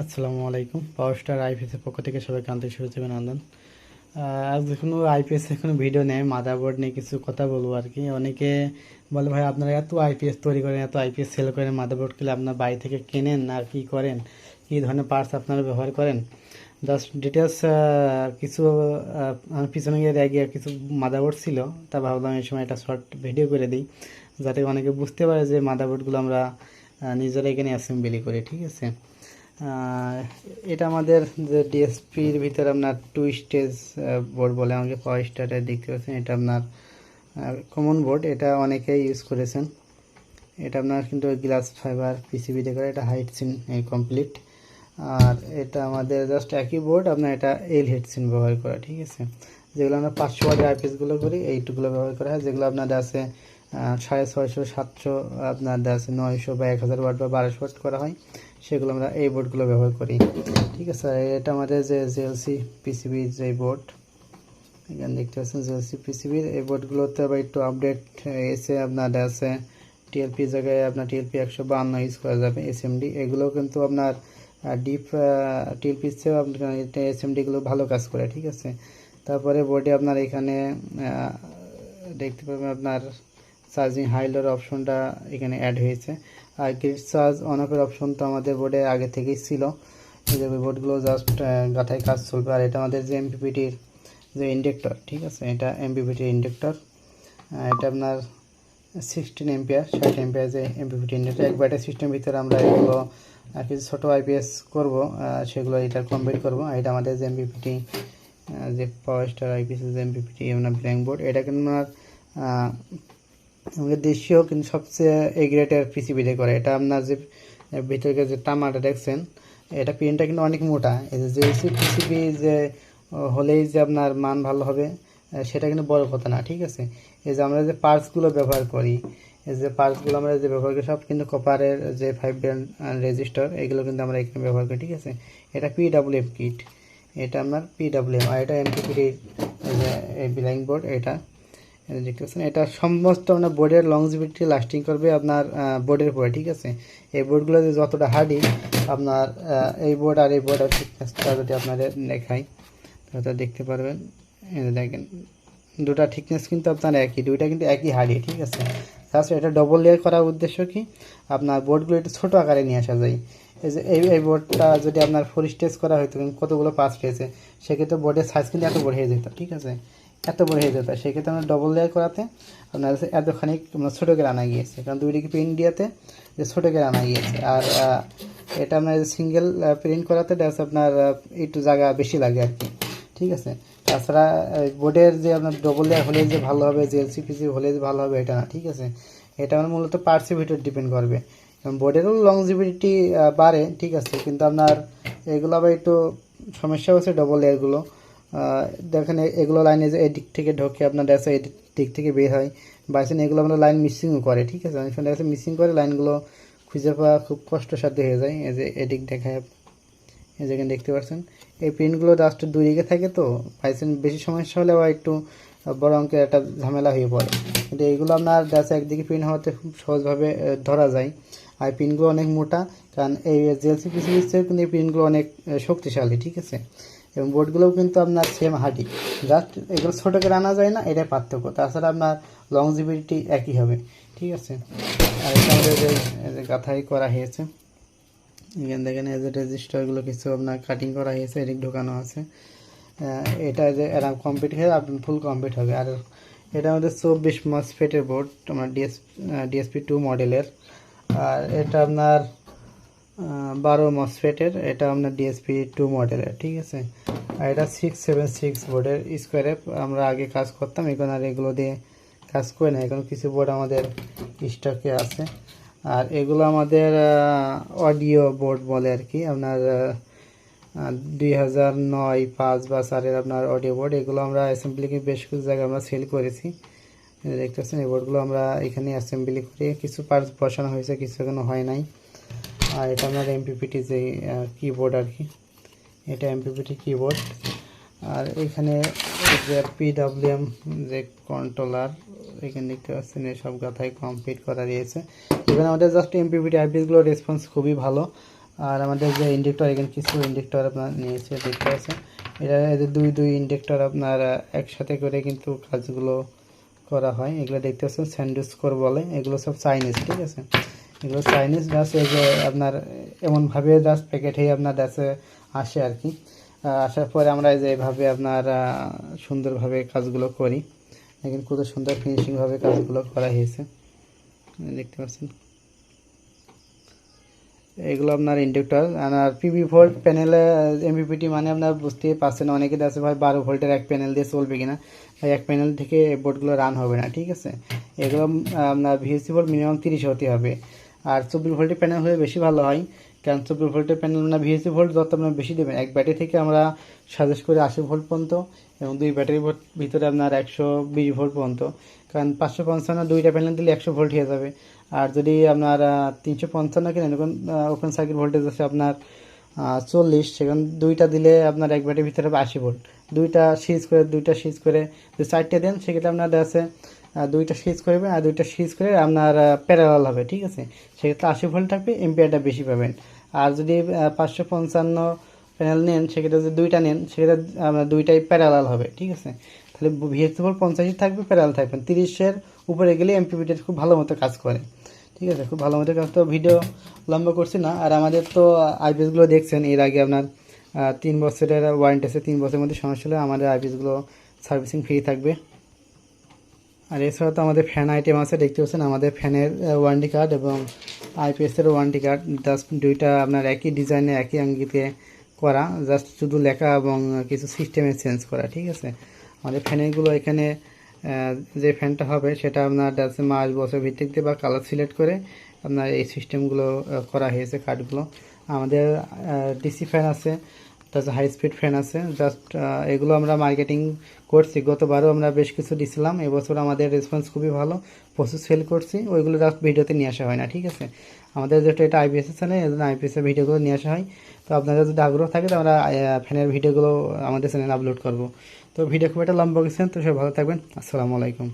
আসসালামু আলাইকুম। পাওয়ার স্টার আইপিএসের পক্ষ থেকে সবাইকে আন্তরিক শুভেচ্ছা অভিনন্দন। আজ কোনো আইপিএস কোনো ভিডিও নেই মাদারবোর্ড নিয়ে কিছু কথা বলব আর কি। অনেকে বলে, ভাই, আপনারা এত আইপিএস তৈরি করেন, এত আইপিএস সেল করেন মাদারবোর্ড কিনে আপনার বাড়ি থেকে কেনেন না কি করেন, কী ধরনের পার্টস আপনারা ব্যবহার করেন? জাস্ট ডিটেলস কিছু পিছনে গিয়ে গিয়ে কিছু মাদারবোর্ড ছিল, তা ভাবলাম এই সময় একটা শর্ট ভিডিও করে দিই, যাতে অনেকে বুঝতে পারে যে মাদারবোর্ডগুলো আমরা নিজেরা এখানে অ্যাসেম্বলি করি, ঠিক আছে? এটা আমাদের যে ডিএসপির ভিতরে আপনার টু স্টেজ বোর্ড বলে আমাকে পাওয়ার স্টারে দেখতে পাচ্ছেন, এটা আপনার কমন বোর্ড এটা অনেকেই ইউজ করেছেন। এটা আপনার কিন্তু গ্লাস ফাইবার পিসিবি করে এটা হাইট সিন কমপ্লিট আর এটা আমাদের জাস্ট একই বোর্ড আপনার এটা এল হেড সিন ব্যবহার করা, ঠিক আছে? যেগুলো আমরা পাঁচশো ওয়াটের আইপিএসগুলো করি, এইটুকুলো ব্যবহার করা হয়। যেগুলো আপনাদের আছে সাড়ে ছয়শো, সাতশো আপনাদের আছে নয়শো বা এক হাজার ওয়াট বা বারোশো ওয়াট করা হয়। সেগুলো আমরা এই বোর্ডগুলো ব্যবহার করি। ঠিক আছে, আর এটা আমাদের যে জেএলসি পিসিবি যে বোর্ড, এখানে দেখতে পাচ্ছেন জেএলসি পিসিবির এই বোর্ডগুলোতে আবার একটু আপডেট এসে আপনার আছে টিএলপি জায়গায় আপনার টিএলপি একশো বান্ন ইউজ করা যাবে এসএমডি এগুলো কিন্তু আপনার ডিপ টিএলপির চেয়েও আপনার এসএমডিগুলো ভালো কাজ করে, ঠিক আছে। তারপরে বোর্ডে আপনার এখানে দেখতে পাবেন আপনার চার্জিং হাইলোর অপশনটা এখানে অ্যাড হয়েছে। আর গ্রিড চার্জ অন অফের অপশন তো আমাদের বোর্ডে আগে থেকেই ছিল। যে বোর্ডগুলো জাস্ট গাথায় কাজ চলবে। আর এটা আমাদের যে এমপিপিটির যে ইন্ডেক্টর ঠিক আছে? এটা এমপিপিটির ইন্ডেক্টর এটা আপনার সিক্সটিন এম্পিয়ার ষাট এম্পিয়ার যে এমপিপিটি ইন্ডেক্টর এক ব্যাটারি সিস্টেমের ভিতরে আমরা এগুলো কিছু ছোটো আইপিএস করব সেগুলো এটা কমপ্লিট করব। এটা আমাদের যে এমপিপিটি যে পাওয়ার স্টার আইপিএস এমপিপিটি আপনার ব্ল্যাঙ্ক বোর্ড এটা কিন্তু আপনার আমাদের দেশীয় কিন্তু সবচেয়ে এগ্রেটের পিসিবিতে করে। এটা আপনার যে ভিতরে যে টামাটা দেখছেন, এটা পেনটা কিন্তু অনেক মোটা। এই যে পিসিবি যে, হলেই যে আপনার মান ভালো হবে, সেটা কিন্তু বড় কথা না, ঠিক আছে? এই যে আমরা যে পার্টসগুলো ব্যবহার করি, এই যে পার্টসগুলো আমরা যে ব্যবহার করি, সব কিন্তু কপারের যে ফাইভ ব্র্যান্ড রেজিস্টার এগুলো কিন্তু আমরা এখানে ব্যবহার করি, ঠিক আছে? এটা পিডাব্লিউএম কিট এটা আপনার পিডাব্লিউএম আর এটা এমপিপিটির যে ব্ল্যাঙ্ক বোর্ড এটা এই দেখতে পাচ্ছেন এটা সমস্ত আপনার বোর্ডের লংজিভিটি লাস্টিং করবে আপনার বোর্ডের উপরে, ঠিক আছে? এই বোর্ডগুলো যে যতটা হার্ডি আপনার এই বোর্ড আর এই বোর্ড আর যদি আপনাদের দেখাই, তাহলে দেখতে পারবেন। দেখেন, দুটা থিকনেস কিন্তু আপনার একই, দুইটা কিন্তু একই হার্ডি ঠিক আছে? তাছাড়া এটা ডবল লেয়ার করার উদ্দেশ্য কি? আপনার বোর্ডগুলো একটু ছোটো আকারে নিয়ে আসা যায়। এই যে, এই এই বোর্ডটা যদি আপনার ফোর স্টেজ করা হয়তো কতগুলো পাঁচ পেয়েছে সেক্ষেত্রে বোর্ডের সাইজ কিন্তু এত বড় হয়ে যেত, ঠিক আছে? এত বড় হয়ে যেত, সেক্ষেত্রে আমরা ডবল লেয়ার করাতে আপনার এতখানি আপনার ছোটো করে আনা গিয়েছে। কারণ দুই প্রিন্ট দিয়াতে যে ছোটো করে আনা গিয়েছে। আর এটা আপনার সিঙ্গেল প্রিন্ট করাতে দেখা আপনার একটু জায়গা বেশি লাগে আর কি। ঠিক আছে? তাছাড়া বোর্ডের যে আপনার ডবল লেয়ার হলে যে ভালো হবে, যে এলসিপিসি হলে যে ভালো হবে, এটা না, ঠিক আছে? এটা আমার মূলত পার্টসের ভিতর ডিপেন্ড করবে। এবং বোর্ডেরও লংজিভিটি বাড়ে, ঠিক আছে? কিন্তু আপনার এগুলো আবার একটু সমস্যা হচ্ছে ডবল লেয়ারগুলো দেখেন এগুলো লাইনে যে এদিক থেকে ঢোকে, আপনার দেখা যাচ্ছে দিক থেকে বের হয়। বাইসেন এগুলো আপনার লাইন মিসিংও করে, ঠিক আছে? অনেক সময় মিসিং করে লাইনগুলো খুঁজে পাওয়া খুব কষ্টসাধ্য হয়ে যায়। এই যে এদিক দেখায়, এই যেখানে দেখতে পাচ্ছেন। এই প্রিন্টগুলো জাস্ট দুই দিকে থাকে তো, পাইছেন, বেশি সমস্যা হলে বা একটু বড় অঙ্কের একটা ঝামেলা হয়ে পড়ে। কিন্তু এইগুলো আপনার দেখা একদিকে প্রিন্ট হওয়াতে খুব সহজভাবে ধরা যায়। আর প্রিন্টগুলো অনেক মোটা, কারণ এই জেলসি চেয়েও কিন্তু এই প্রিন্টগুলো অনেক শক্তিশালী, ঠিক আছে? এবং বোর্ডগুলোও কিন্তু আপনার সেম হার্ডি জাস্ট এগুলো ছোটো করে আনা যায় না, এটাই পার্থক্য। তাছাড়া আপনার লংজিবিলিটি একই হবে। ঠিক আছে? আর এটা আমাদের যে করা হয়েছে, এখানে দেখেন যে রেজিস্টারগুলো কিছু আপনার কাটিং করা হয়েছে, এদিক ঢোকানো আছে। এটা যে এরা কমপ্লিট হয়ে আপনার ফুল কমপ্লিট হবে। আর এটা আমাদের চব্বিশ মাস ফেটের বোর্ড আমার ডিএস ডিএসপি টু মডেলের আর এটা আপনার বারো মসফেটের, এটা আপনার ডিএসপি টু মডেলের, ঠিক আছে? আর এটা সিক্স সেভেন সিক্স বোর্ডের স্কোয়ারে আমরা আগে কাজ করতাম, এখন আর এগুলো দিয়ে কাজ করে না, এখন কিছু বোর্ড আমাদের স্টকে আছে। আর এগুলো আমাদের অডিও বোর্ড বলে আর কি, আপনার দুই হাজার নয়, পাঁচ বা চারের আপনার অডিও বোর্ড, এগুলো আমরা অ্যাসেম্বলিকে বেশ কিছু জায়গায় আমরা সেল করেছি। দেখতে পাচ্ছেন এই বোর্ডগুলো আমরা এখানে অ্যাসেম্বলি করে কিছু পার্টস বসানো হয়েছে, কিছু এখনও হয় নাই। আর এটা আপনার এমপিপিটি যে কিবোর্ড আর কি, এটা এমপিপিটি কিবোর্ড আর এখানে যে পিডাব্লিউএম যে কন্ট্রোলার এখানে দেখতে পাচ্ছেন সব গাথায় কমপ্লিট করা রয়েছে এখানে আমাদের জাস্ট এমপিপিটি আইপিএসগুলোর রেসপন্স খুবই ভালো। আর আমাদের যে ইন্ডেক্টর, এখানে কিছু ইন্ডেক্টর আপনার নিয়েছে, দেখতে পাচ্ছেন। এটা এদের দুই দুই ইন্ডেক্টর আপনার একসাথে করে কিন্তু কাজগুলো করা হয়। এগুলো দেখতে পাচ্ছেন স্যান্ডউইচ কোর বলে, এগুলো সব চাইনিজ ঠিক আছে? এগুলো চাইনিজ জাস্ট এই যে আপনার এমনভাবে জাস্ট প্যাকেট হয়ে আপনার কাছে আসে আর কি আসার পরে আমরা যে এইভাবে আপনার সুন্দরভাবে কাজগুলো করি। দেখেন কত সুন্দর ফিনিশিংভাবে কাজগুলো করা হয়েছে। দেখতে পাচ্ছেন। এগুলো আপনার ইন্ডাক্টর আর পিবি ভোল্ট প্যানেলে এমপিপিটি মানে আপনার বুঝতেই পারছেন, অনেকে আছে ভাই বারো ভোল্টের এক প্যানেল দিয়ে চলবে কিনা। এক প্যানেল থেকে বোর্ডগুলো রান হবে না, ঠিক আছে? এগুলো আপনার ভিএসসি ভোল্ট মিনিমাম তিরিশ হতে হবে। আর চব্বিশ ভোল্টের প্যানেল হলে বেশি ভালো হয়, কারণ চব্বিশ ভোল্টের প্যানেল না ভিএসসি ভোল্ট যত আপনার বেশি দেবেন। এক ব্যাটারি থেকে আমরা সাজেস্ট করি আশি ভোল্ট পর্যন্ত এবং দুই ব্যাটারি ভিতরে আপনার একশো বিশ ভোল্ট পর্যন্ত। কারণ পাঁচশো পঞ্চান্ন দুইটা প্যানেল দিলে একশো ভোল্ট হয়ে যাবে। আর যদি আপনার তিনশো পঞ্চান্ন কিনেন এখন ওপেন সার্কিট ভোল্টেজ আছে আপনার চল্লিশ। সেখানে দুইটা দিলে আপনার এক ব্যাটের ভিতরে আশি ভোল্ট দুইটা সিজ করে, দুইটা সিজ করে যদি চারটে দেন, সেক্ষেত্রে আপনার আছে দুইটা সিজ করবে, আর দুইটা সিজ করে আপনার প্যারালাল হবে, ঠিক আছে? সেক্ষেত্রে আশি ভোল্ট থাকবে এম্পিয়ারটা বেশি পাবেন। আর যদি পাঁচশো পঞ্চান্ন প্যানেল নেন, সেক্ষেত্রে যদি দুইটা নেন, সেক্ষেত্রে আপনার দুইটাই প্যারালাল হবে, ঠিক আছে? তাহলে ভিএসসি ভোল্ট পঞ্চাশই থাকবে প্যারালাল থাকবেন তিরিশের উপরে গেলে এমপিপিটা খুব ভালো মতো কাজ করে, ঠিক আছে? খুব ভালো মতো কাজ তো ভিডিও লম্বা করছি না, আর আমাদের তো আইপিএসগুলো দেখছেন, এর আগে আপনার তিন বছরের ওয়ারেন্টি আছে, তিন বছরের মধ্যে সমস্যা হলে আমাদের আইপিএসগুলো সার্ভিসিং ফ্রি থাকবে। আর এছাড়া তো আমাদের ফ্যান আইটেম আছে, দেখতে পাচ্ছেন? আমাদের ফ্যানের ওয়ারেন্টি কার্ড এবং আইপিএসের ওয়ারেন্টি কার্ড জাস্ট দুইটা আপনার একই ডিজাইনে একই আঙ্গিতে করা জাস্ট শুধু লেখা এবং কিছু সিস্টেমে চেঞ্জ করা, ঠিক আছে? আমাদের ফ্যানেরগুলো এখানে যে ফ্যানটা হবে, সেটা আপনার যাচ্ছে মাস, বছর ভিত্তিতে বা কালার সিলেক্ট করে আপনার এই সিস্টেমগুলো করা হয়েছে কার্ডগুলো আমাদের ডিসি ফ্যান আছে তাছাড়া হাই স্পিড ফ্যান আছে। জাস্ট এগুলো আমরা মার্কেটিং করছি। গতবারও আমরা বেশ কিছু দিছিলাম। এবছর আমাদের রেসপন্স খুবই ভালো। প্রচুর সেল করছি। ওইগুলো জাস্ট ভিডিওতে নিয়ে আসা হয় না, ঠিক আছে? আমাদের যেটা এটা আইপিএস চ্যানেল এই জন্য আইপিএস এর ভিডিওগুলো নিয়ে আসা হয়। তো আপনাদের যদি আগ্রহ থাকে, তো আমরা ফ্যানের ভিডিওগুলো আমাদের চ্যানেলে আপলোড করব। তো ভিডিও খুব একটা লম্বা গেছেন তো সবাই ভালো থাকবেন। আসসালামু আলাইকুম।